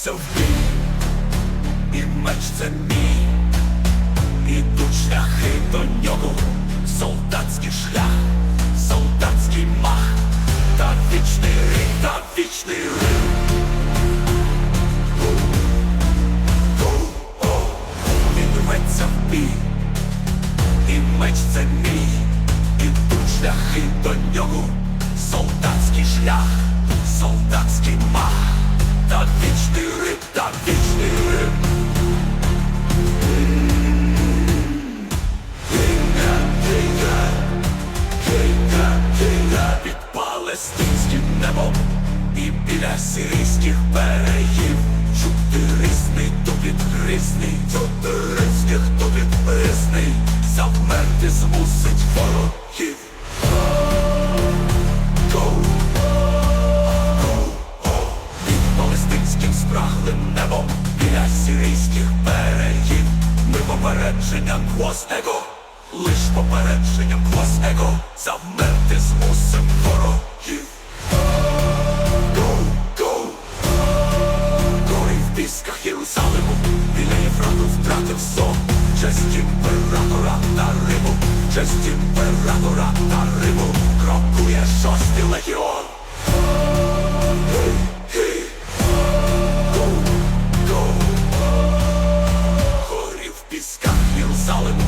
вп'ється в бій, і меч це мій, ідуть шляхи до нього, солдатський шлях, солдатський мах, та вічний рік, та вічний рік. Він рветься і меч це мій, тут шляхи до нього, солдатський шлях, солдатський мах. Та вічний біля сирійських берегів. Чотирисний чотирицьких тупіт грізний, завмерти змусить ворогів. Спраглим небом, біля сирійських берегів. Ми попередженням хвостего, лиш попередженням хвостего, завмерти змусим ворогів. Честь імператора та Риму, честь імператора та Риму Крокує шостий легіон Гей, гей, гоу, гоу Горі в пісках Єрусалиму,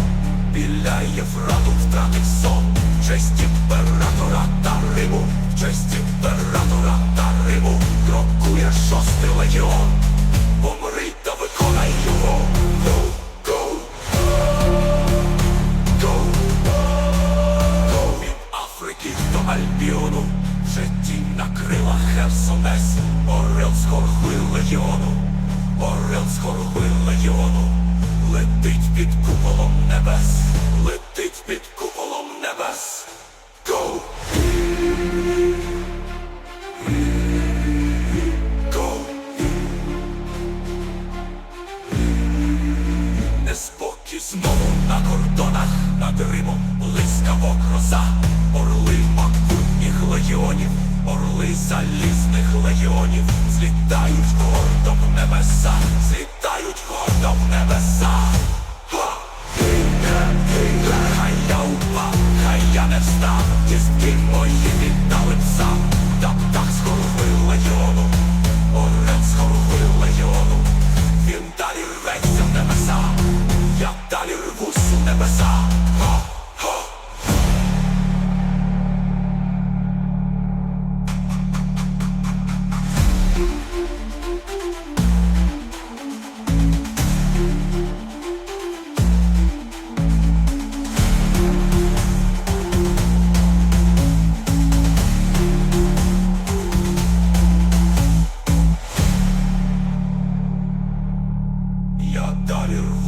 біля Єфрату втратив сон Честь імператора та Риму, честь імператора та Риму Крокує шостий легіон легіону. Орел з хорхви легіону. Летить під куполом небес. Летить під куполом небес. Гоу Гоу Неспокій знову на кордонах над Римом блискаво гроза. Орли макутніх легіонів, Орли залізних легіонів злітають гордо в небеса, злітають гордо в небеса. Хай я упав, хай я не встав, тіски мої віддали пса, та птах скорби легіону, орець скорби легіону, він далі рветься в небеса, я далі рвусь у небеса. You.